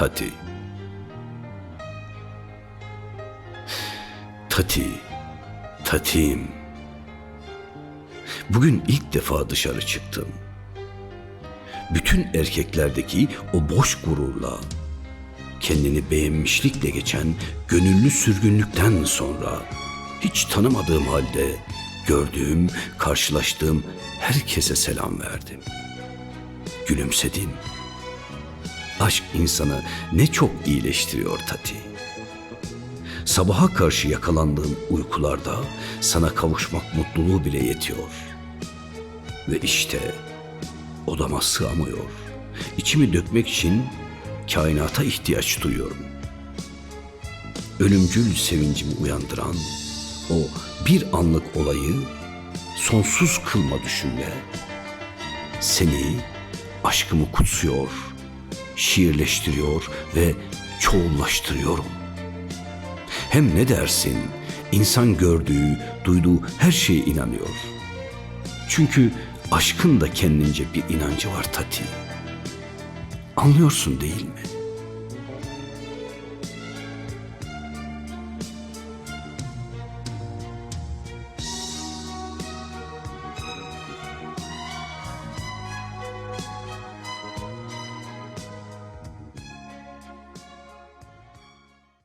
Tati. Tati, Tatim. Bugün ilk defa dışarı çıktım. Bütün erkeklerdeki o boş gururla, kendini beğenmişlikle geçen gönüllü sürgünlükten sonra hiç tanımadığım halde gördüğüm, karşılaştığım herkese selam verdim. Gülümsedim. Aşk insanı ne çok iyileştiriyor Tati. Sabaha karşı yakalandığım uykularda sana kavuşmak mutluluğu bile yetiyor. Ve işte odama sığamıyor. İçimi dökmek için kainata ihtiyaç duyuyorum. Ölümcül sevincimi uyandıran o bir anlık olayı sonsuz kılma düşünme. Seni, aşkımı kutsuyor, şiirleştiriyor ve çoğullaştırıyorum. Hem ne dersin, insan gördüğü, duyduğu her şeye inanıyor. Çünkü aşkın da kendince bir inancı var Tati. Anlıyorsun değil mi?